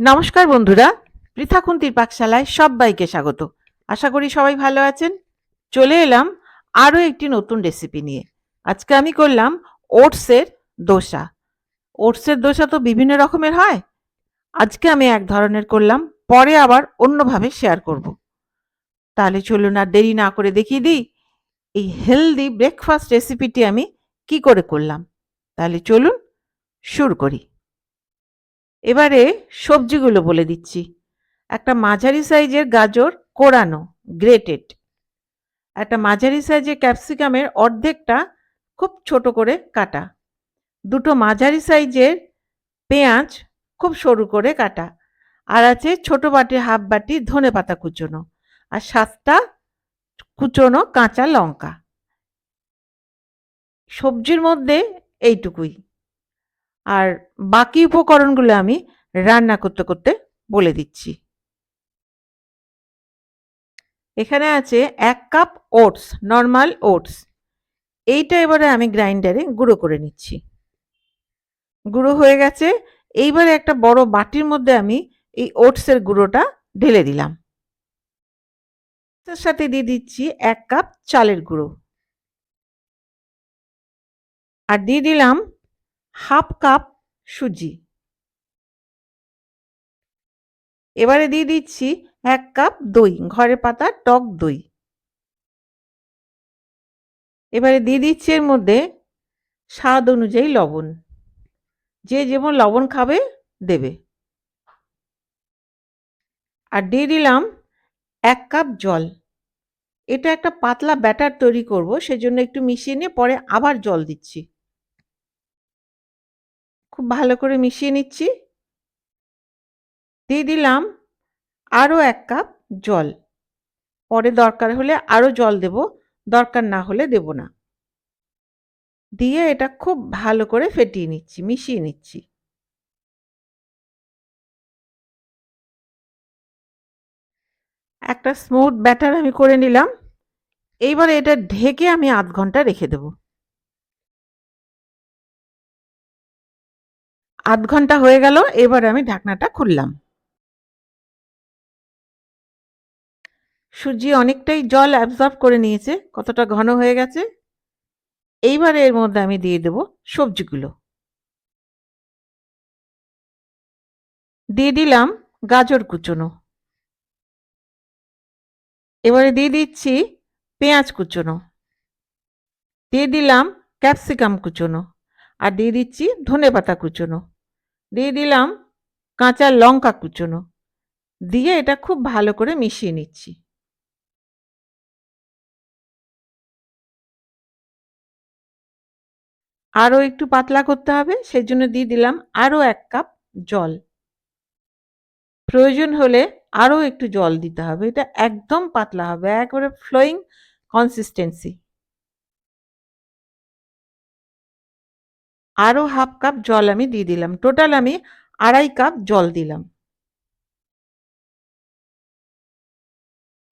নমস্কার বন্ধুরা পৃথাকুন্তির পাকশালায় সবাইকে স্বাগত। আশা করি সবাই ভালো আছেন। চলে এলাম আরও একটি নতুন রেসিপি নিয়ে। আজকে আমি করলাম ওটসের দোসা। ওটসের দোসা তো বিভিন্ন রকমের হয়। আজকে আমি এক ধরনের করলাম, পরে আবার অন্যভাবে শেয়ার করব। তাহলে চলুন আর দেরি না করে দেখিয়ে দিই, এই হেলদি ব্রেকফাস্ট রেসিপিটি আমি কি করে করলাম। তাহলে চলুন শুরু করি। এবারে সবজিগুলো বলে দিচ্ছি। একটা মাঝারি সাইজের গাজর কোরানো গ্রেটেড একটা মাঝারি সাইজের ক্যাপসিকামের অর্ধেকটা খুব ছোট করে কাটা। দুটো মাঝারি সাইজের পেঁয়াজ খুব সরু করে কাটা। আর আছে ছোট বাটি, হাফ বাটি ধনে পাতা কুচোনো। আর সাতটা কুচোনো কাঁচা লঙ্কা। সবজির মধ্যে এইটুকুই। আর বাকি উপকরণগুলো আমি রান্না করতে করতে বলে দিচ্ছি। এখানে আছে এক কাপ ওটস, নর্মাল ওটস। এইটা এবারে আমি গ্রাইন্ডারে গুঁড়ো করে নিচ্ছি। গুঁড়ো হয়ে গেছে, এইবারে একটা বড় বাটির মধ্যে আমি এই ওটসের গুঁড়োটা ঢেলে দিলাম। তার সাথে দিয়ে দিচ্ছি এক কাপ চালের গুঁড়ো। আর দিয়ে দিলাম হাফ কাপ সুজি। এবারে দিয়ে দিচ্ছি এক কাপ দই, ঘরে পাতা টক দই। এবারে দিয়ে দিচ্ছি এর মধ্যে স্বাদ অনুযায়ী লবণ। যে যেমন লবণ খাবে, দেবে। আর দিয়ে দিলাম এক কাপ জল। এটা একটা পাতলা ব্যাটার তৈরি করব, সেজন্য একটু মিশিয়ে নিয়ে পরে আবার জল দিচ্ছি। খুব ভালো করে মিশিয়ে নিচ্ছি। দিয়ে দিলাম আরও এক কাপ জল। পরে দরকার হলে আরও জল দেব, দরকার না হলে দেব না। দিয়ে এটা খুব ভালো করে ফেটিয়ে নিচ্ছি, মিশিয়ে নিচ্ছি। একটা স্মুথ ব্যাটার আমি করে নিলাম। এইবারে এটা ঢেকে আমি আধ ঘণ্টা রেখে দেব। আধ ঘণ্টা হয়ে গেল, এবারে আমি ঢাকনাটা খুললাম। সুজি অনেকটাই জল অ্যাবজর্ব করে নিয়েছে, কতটা ঘন হয়ে গেছে। এইবারে এর মধ্যে আমি দিয়ে দেব সবজিগুলো। দিয়ে দিলাম গাজর কুচোনো। এবারে দিয়ে দিচ্ছি পেঁয়াজ কুচোনো। দিয়ে দিলাম ক্যাপসিকাম কুচোনো। আর দিয়ে দিচ্ছি ধনে পাতা কুচোনো। দিয়ে দিলাম কাঁচা লঙ্কা কুচোনো। দিয়ে এটা খুব ভালো করে মিশিয়ে নিচ্ছি। আরও একটু পাতলা করতে হবে সেই জন্য দিয়ে দিলাম আরও এক কাপ জল। প্রয়োজন হলে আরও একটু জল দিতে হবে, এটা একদম পাতলা হবে, একবারে ফ্লোয়িং কনসিস্টেন্সি আরও হাফ কাপ জল আমি দিয়ে দিলাম। টোটাল আমি আড়াই কাপ জল দিলাম।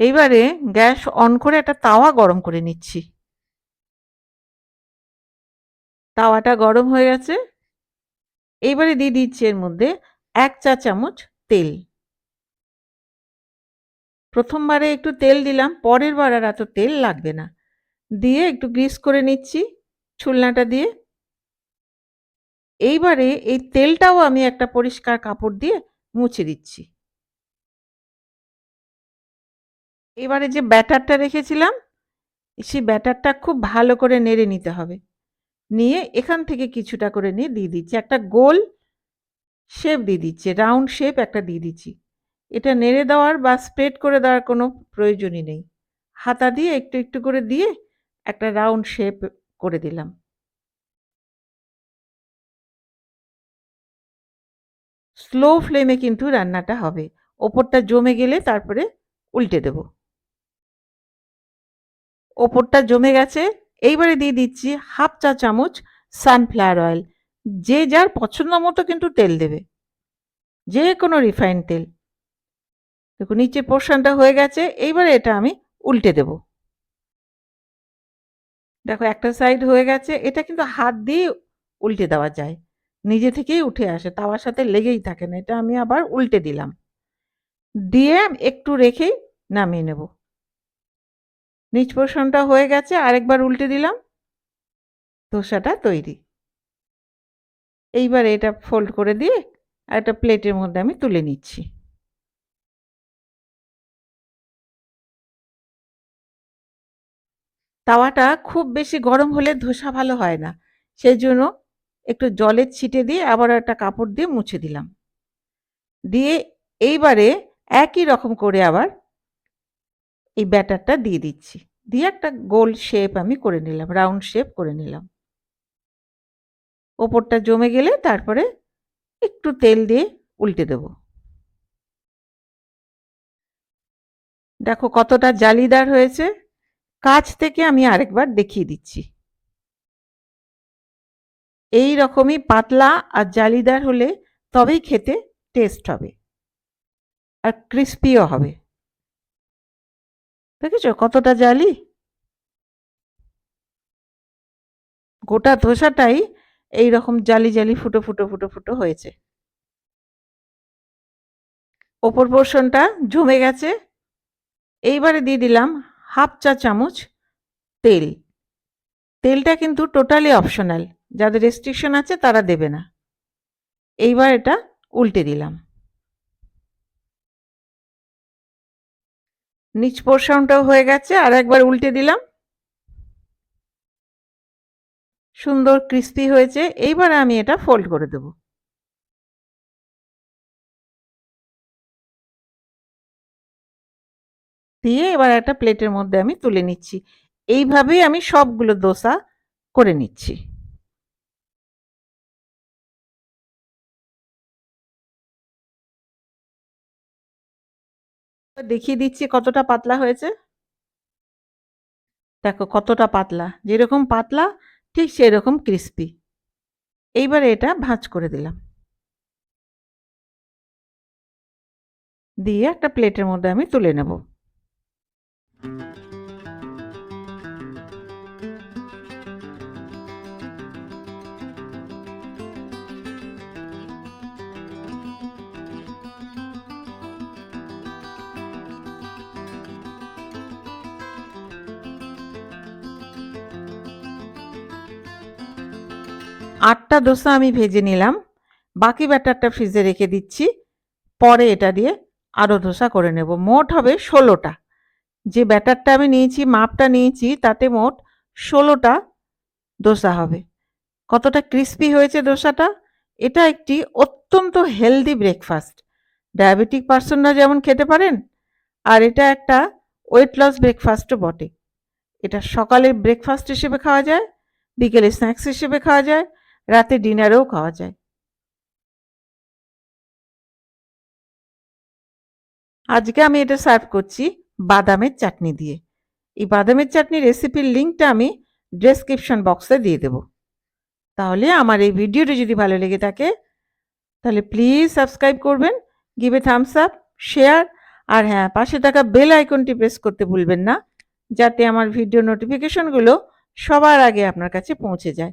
এইবারে গ্যাস অন করে একটা তাওয়া গরম করে নিচ্ছি। তাওয়াটা গরম হয়ে গেছে। এইবারে দিয়ে দিচ্ছি এর মধ্যে এক চা চামচ তেল। প্রথমবারে একটু তেল দিলাম, পরের বার আর এত তেল লাগবে না। দিয়ে একটু গ্রিস করে নিচ্ছি ছুলনাটা দিয়ে। এইবারে এই তেলটাও আমি একটা পরিষ্কার কাপড় দিয়ে মুছে দিচ্ছি। এবারে যে ব্যাটারটা রেখেছিলাম, সেই ব্যাটারটা খুব ভালো করে নেড়ে নিতে হবে। নিয়ে এখান থেকে কিছুটা করে নিয়ে দিয়ে দিচ্ছি। একটা গোল শেপ দিয়ে দিচ্ছি, রাউন্ড শেপ একটা দিয়ে দিচ্ছি। এটা নেড়ে দেওয়ার বা স্প্রেড করে দেওয়ার কোনো প্রয়োজনই নেই। হাতা দিয়ে একটু একটু করে দিয়ে একটা রাউন্ড শেপ করে দিলাম। স্লো ফ্লেমে কিন্তু রান্নাটা হবে। ওপরটা জমে গেলে তারপরে উল্টে দেব। ওপরটা জমে গেছে। এইবারে দিয়ে দিচ্ছি হাফ চা চামচ সানফ্লাওয়ার অয়েল যে যার পছন্দ মতো কিন্তু তেল দেবে। যে কোনো রিফাইন তেল। দেখুন, নিচে পোর্শনটা হয়ে গেছে। এইবারে এটা আমি উল্টে দেব। দেখো, একটা সাইড হয়ে গেছে। এটা কিন্তু হাত দিয়ে উল্টে দেওয়া যায়। নিজে থেকেই উঠে আসে, তাওয়ার সাথে লেগেই থাকে না, এটা আমি আবার উল্টে দিলাম। দিয়ে একটু রেখেই নামিয়ে নেব। নিচ পোর্শনটা হয়ে গেছে, আরেকবার উল্টে দিলাম। ধোসাটা তৈরি। এইবার এটা ফোল্ড করে দিয়ে আর একটা প্লেটের মধ্যে আমি তুলে নিচ্ছি। তাওয়াটা খুব বেশি গরম হলে ধোসা ভালো হয় না সেই জন্য একটু জলের ছিটে দিয়ে আবার একটা কাপড় দিয়ে মুছে দিলাম। দিয়ে এইবারে একই রকম করে আবার এই ব্যাটারটা দিয়ে দিচ্ছি। দিয়ে একটা গোল শেপ আমি করে নিলাম, রাউন্ড শেপ করে নিলাম। ওপরটা জমে গেলে তারপরে একটু তেল দিয়ে উল্টে দেব। দেখো কতটা জালিদার হয়েছে। কাছ থেকে আমি আরেকবার দেখিয়ে দিচ্ছি। এই রকমই পাতলা আর জালিদার হলে তবেই খেতে টেস্ট হবে। আর ক্রিস্পিও হবে। দেখেছ কতটা জালি? গোটা ধোসাটাই এই রকম জালি জালি ফুটো ফুটো ফুটো ফুটো হয়েছে। ওপর পোর্শনটা জমে গেছে। এইবারে দিয়ে দিলাম হাফ চা চামচ তেল। তেলটা কিন্তু টোটালি অপশনাল যাদের রেস্ট্রিকশন আছে তারা দেবে না। এইবার এটা উল্টে দিলাম। নিচ পোর্শনটাও হয়ে গেছে, আর একবার উল্টে দিলাম। সুন্দর ক্রিস্পি হয়েছে, এইবার আমি এটা ফোল্ড করে দেব। দিয়ে এবার একটা প্লেটের মধ্যে আমি তুলে নিচ্ছি। এইভাবেই আমি সবগুলো দোসা করে নিচ্ছি। দেখিয়ে দিচ্ছি কতটা পাতলা হয়েছে। দেখো কতটা পাতলা, যেরকম পাতলা ঠিক সেরকম ক্রিস্পি এইবার এটা ভাঁজ করে দিলাম। দিয়ে একটা প্লেটের মধ্যে আমি তুলে নেব। আটটা দোসা আমি ভেজে নিলাম। বাকি ব্যাটারটা ফ্রিজে রেখে দিচ্ছি। পরে এটা দিয়ে আরও ধোসা করে নেব। মোট হবে ষোলোটা। যে ব্যাটারটা আমি নিয়েছি, মাপটা নিয়েছি, তাতে মোট ষোলোটা দোসা হবে। কতটা ক্রিস্পি হয়েছে দোসাটা? এটা একটি অত্যন্ত হেলদি ব্রেকফাস্ট। ডায়াবেটিক পার্সনরা যেমন খেতে পারেন, আর এটা একটা ওয়েট লস ব্রেকফাস্টও বটে। এটা সকালে ব্রেকফাস্ট হিসেবে খাওয়া যায়, বিকেলে স্ন্যাক্স হিসেবে খাওয়া যায় রাতে ডিনারেও খাওয়া যায়। আজকে আমি এটা সার্ভ করছি বাদামের চাটনি দিয়ে। এই বাদামের চাটনি রেসিপির লিঙ্কটা আমি ডেসক্রিপশন বক্সে দিয়ে দেব। তাহলে আমার এই ভিডিওটি যদি ভালো লেগে থাকে, তাহলে প্লিজ সাবস্ক্রাইব করবেন give a thumbs up share আর হ্যাঁ পাশে থাকা বেল আইকনটি প্রেস করতে ভুলবেন না, যাতে আমার ভিডিও নোটিফিকেশনগুলো সবার আগে আপনার কাছে পৌঁছে যায়।